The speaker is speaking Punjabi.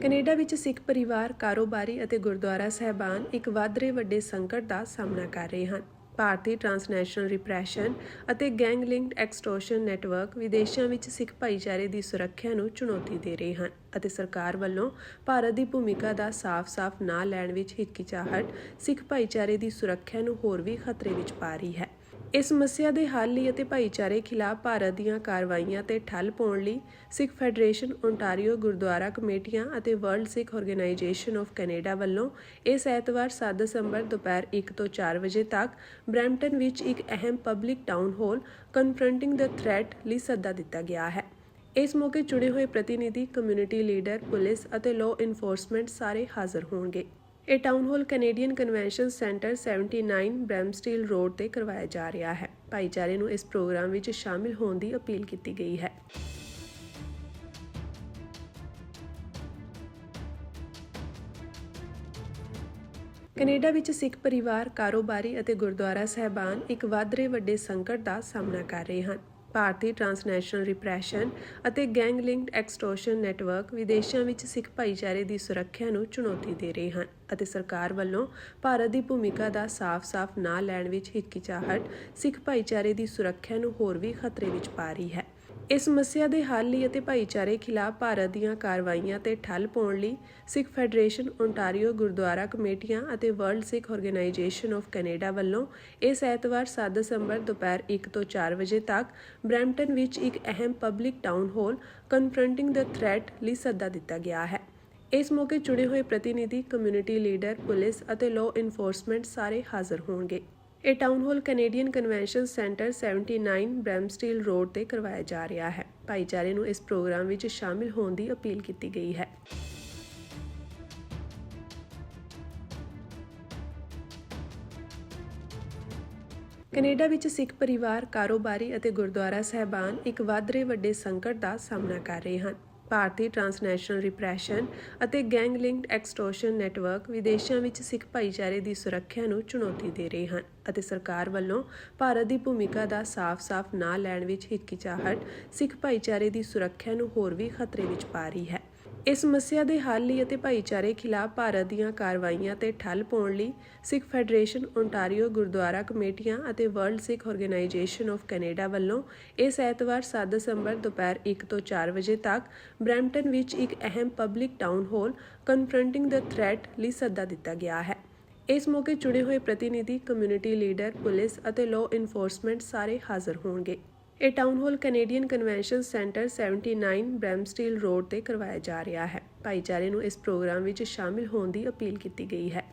ਕੈਨੇਡਾ ਵਿੱਚ ਸਿੱਖ ਪਰਿਵਾਰ, ਕਾਰੋਬਾਰੀ ਅਤੇ ਗੁਰਦੁਆਰਾ ਸਹਿਬਾਨ ਇੱਕ ਵੱਧ ਰਹੇ ਵੱਡੇ ਸੰਕਟ ਦਾ ਸਾਹਮਣਾ ਕਰ ਰਹੇ ਹਨ। ਭਾਰਤੀ ਟ੍ਰਾਂਸਨੈਸ਼ਨਲ ਰਿਪਰੈਸ਼ਨ ਅਤੇ ਗੈਂਗ ਲਿੰਕਡ ਐਕਸਟੋਰਸ਼ਨ ਨੈਟਵਰਕ ਵਿਦੇਸ਼ਾਂ ਵਿੱਚ ਸਿੱਖ ਭਾਈਚਾਰੇ ਦੀ ਸੁਰੱਖਿਆ ਨੂੰ ਚੁਣੌਤੀ ਦੇ ਰਹੇ ਹਨ ਅਤੇ ਸਰਕਾਰ ਵੱਲੋਂ ਭਾਰਤ ਦੀ ਭੂਮਿਕਾ ਦਾ ਸਾਫ਼-ਸਾਫ਼ ਨਾ ਲੈਣ ਵਿੱਚ ਹਿਚਕਿਚਾਹਟ ਸਿੱਖ ਭਾਈਚਾਰੇ ਦੀ ਸੁਰੱਖਿਆ ਨੂੰ ਹੋਰ ਵੀ ਖਤਰੇ ਵਿੱਚ ਪਾ ਰਹੀ ਹੈ। ਇਸ ਸਮੱਸਿਆ ਦੇ ਹੱਲ ਲਈ ਅਤੇ ਭਾਈਚਾਰੇ ਖਿਲਾਫ ਭਾਰਤ ਦੀਆਂ ਕਾਰਵਾਈਆਂ ਤੇ ਠੱਲ ਪਾਉਣ ਲਈ ਸਿੱਖ ਫੈਡਰੇਸ਼ਨ ਓਨਟਾਰੀਓ ਗੁਰਦੁਆਰਾ ਕਮੇਟੀਆਂ ਅਤੇ world Sikh organisation of Canada ਵੱਲੋਂ ਇਸ ਐਤਵਾਰ 7 ਦਸੰਬਰ ਦੁਪਹਿਰ 1 ਤੋਂ 4 ਵਜੇ ਤੱਕ ਬਰੈਂਪਟਨ ਵਿੱਚ ਇੱਕ ਅਹਿਮ public town hall confronting the threat ਲਈ ਸੱਦਾ ਦਿੱਤਾ ਗਿਆ ਹੈ। ਇਸ ਮੌਕੇ ਚੁਣੇ ਹੋਏ ਪ੍ਰਤੀਨਿਧੀ, ਕਮਿਊਨਿਟੀ ਲੀਡਰ, ਪੁਲਿਸ ਅਤੇ ਲਾਅ ਇਨਫੋਰਸਮੈਂਟ ਸਾਰੇ ਹਾਜ਼ਰ ਹੋਣਗੇ। ਇਹ town hall Canadian convention centre 79 Bramsteele road ਤੇ ਕਰਵਾਇਆ ਜਾ ਰਿਹਾ ਹੈ। ਭਾਈਚਾਰੇ ਨੂੰ ਇਸ ਪ੍ਰੋਗਰਾਮ ਵਿੱਚ ਸ਼ਾਮਿਲ ਹੋਣ ਦੀ ਅਪੀਲ ਕੀਤੀ ਗਈ ਹੈ। ਕੈਨੇਡਾ ਵਿੱਚ ਸਿੱਖ ਪਰਿਵਾਰ, ਕਾਰੋਬਾਰੀ ਅਤੇ ਗੁਰਦੁਆਰਾ ਸਹਿਬਾਨ ਇੱਕ ਵੱਧ ਰਹੇ ਵੱਡੇ ਸੰਕਟ ਦਾ ਸਾਹਮਣਾ ਕਰ ਰਹੇ ਹਨ। ਭਾਰਤੀ ਟ੍ਰਾਂਸਨੈਸ਼ਨਲ ਰਿਪਰੈਸ਼ਨ ਅਤੇ ਗੈਂਗ ਲਿੰਕਡ ਐਕਸਟੋਰਸ਼ਨ ਨੈਟਵਰਕ ਵਿਦੇਸ਼ਾਂ ਵਿੱਚ ਸਿੱਖ ਭਾਈਚਾਰੇ ਦੀ ਸੁਰੱਖਿਆ ਨੂੰ ਚੁਣੌਤੀ ਦੇ ਰਹੇ ਹਨ ਅਤੇ ਸਰਕਾਰ ਵੱਲੋਂ ਭਾਰਤ ਦੀ ਭੂਮਿਕਾ ਦਾ ਸਾਫ਼-ਸਾਫ਼ ਨਾ ਲੈਣ ਵਿੱਚ ਹਿਚਕਿਚਾਹਟ ਸਿੱਖ ਭਾਈਚਾਰੇ ਦੀ ਸੁਰੱਖਿਆ ਨੂੰ ਹੋਰ ਵੀ ਖਤਰੇ ਵਿੱਚ ਪਾ ਰਹੀ ਹੈ। ਇਸ ਸਮੱਸਿਆ ਦੇ ਹੱਲ ਲਈ ਅਤੇ ਭਾਈਚਾਰੇ ਖਿਲਾਫ ਭਾਰਤ ਦੀਆਂ ਕਾਰਵਾਈਆਂ ਤੇ ਠੱਲ ਪਾਉਣ ਲਈ ਸਿੱਖ ਫੈਡਰੇਸ਼ਨ ਓਨਟਾਰੀਓ ਗੁਰਦੁਆਰਾ ਕਮੇਟੀਆਂ ਅਤੇ world Sikh organisation of Canada ਵੱਲੋਂ ਇਸ ਐਤਵਾਰ 7 ਦਸੰਬਰ ਦੁਪਹਿਰ 1 ਤੋਂ 4 ਵਜੇ ਤੱਕ ਬਰੈਂਪਟਨ ਵਿੱਚ ਇੱਕ ਅਹਿਮ public town hall confronting the threat ਲਈ ਸੱਦਾ ਦਿੱਤਾ ਗਿਆ ਹੈ। ਇਸ ਮੌਕੇ ਚੁਣੇ ਹੋਏ ਪ੍ਰਤੀਨਿਧੀ, ਕਮਿਊਨਿਟੀ ਲੀਡਰ, ਪੁਲਿਸ ਅਤੇ ਲਾਅ ਇਨਫੋਰਸਮੈਂਟ ਸਾਰੇ ਹਾਜ਼ਰ ਹੋਣਗੇ। ਇਹ town hall Canadian convention centre 79 Bramsteele road ਤੇ ਕਰਵਾਇਆ ਜਾ ਰਿਹਾ ਹੈ। ਭਾਈਚਾਰੇ ਨੂੰ ਇਸ ਪ੍ਰੋਗਰਾਮ ਵਿੱਚ ਸ਼ਾਮਿਲ ਹੋਣ ਦੀ ਅਪੀਲ ਕੀਤੀ ਗਈ ਹੈ। ਕੈਨੇਡਾ ਵਿੱਚ ਸਿੱਖ ਪਰਿਵਾਰ, ਕਾਰੋਬਾਰੀ ਅਤੇ ਗੁਰਦੁਆਰਾ ਸਹਿਬਾਨ ਇੱਕ ਵੱਧ ਰਹੇ ਵੱਡੇ ਸੰਕਟ ਦਾ ਸਾਹਮਣਾ ਕਰ ਰਹੇ ਹਨ। ਭਾਰਤੀ ਟ੍ਰਾਂਸਨੈਸ਼ਨਲ ਰਿਪਰੈਸ਼ਨ ਅਤੇ ਗੈਂਗ ਲਿੰਕਡ ਐਕਸਟੋਰਸ਼ਨ ਨੈਟਵਰਕ ਵਿਦੇਸ਼ਾਂ ਵਿੱਚ ਸਿੱਖ ਭਾਈਚਾਰੇ ਦੀ ਸੁਰੱਖਿਆ ਨੂੰ ਚੁਣੌਤੀ ਦੇ ਰਹੇ ਹਨ ਅਤੇ ਸਰਕਾਰ ਵੱਲੋਂ ਭਾਰਤ ਦੀ ਭੂਮਿਕਾ ਦਾ ਸਾਫ਼-ਸਾਫ਼ ਨਾ ਲੈਣ ਵਿੱਚ ਹਿਚਕਿਚਾਹਟ ਸਿੱਖ ਭਾਈਚਾਰੇ ਦੀ ਸੁਰੱਖਿਆ ਨੂੰ ਹੋਰ ਵੀ ਖਤਰੇ ਵਿੱਚ ਪਾ ਰਹੀ ਹੈ। ਇਸ ਸਮੱਸਿਆ ਦੇ ਹੱਲ ਲਈ ਅਤੇ ਭਾਈਚਾਰੇ ਖਿਲਾਫ ਭਾਰਤ ਦੀਆਂ ਕਾਰਵਾਈਆਂ ਤੇ ਠੱਲ ਪਾਉਣ ਲਈ ਸਿੱਖ ਫੈਡਰੇਸ਼ਨ ਓਨਟਾਰੀਓ ਗੁਰਦੁਆਰਾ ਕਮੇਟੀਆਂ ਅਤੇ world Sikh organisation of Canada ਵੱਲੋਂ ਇਸ ਐਤਵਾਰ 7 ਦਸੰਬਰ ਦੁਪਹਿਰ 1 ਤੋਂ 4 ਵਜੇ ਤੱਕ ਬਰੈਂਪਟਨ ਵਿੱਚ ਇੱਕ ਅਹਿਮ public town hall confronting the threat ਲਈ ਸੱਦਾ ਦਿੱਤਾ ਗਿਆ ਹੈ। ਇਸ ਮੌਕੇ ਚੁਣੇ ਹੋਏ ਪ੍ਰਤੀਨਿਧੀ, ਕਮਿਊਨਿਟੀ ਲੀਡਰ, ਪੁਲਿਸ ਅਤੇ ਲਾਅ ਇਨਫੋਰਸਮੈਂਟ ਸਾਰੇ ਹਾਜ਼ਰ ਹੋਣਗੇ। ਇਹ town hall Canadian convention centre 79 Bramsteele road ਤੇ ਕਰਵਾਇਆ ਜਾ ਰਿਹਾ ਹੈ। ਭਾਈਚਾਰੇ ਨੂੰ ਇਸ ਪ੍ਰੋਗਰਾਮ ਵਿੱਚ ਸ਼ਾਮਿਲ ਹੋਣ ਦੀ ਅਪੀਲ ਕੀਤੀ ਗਈ ਹੈ।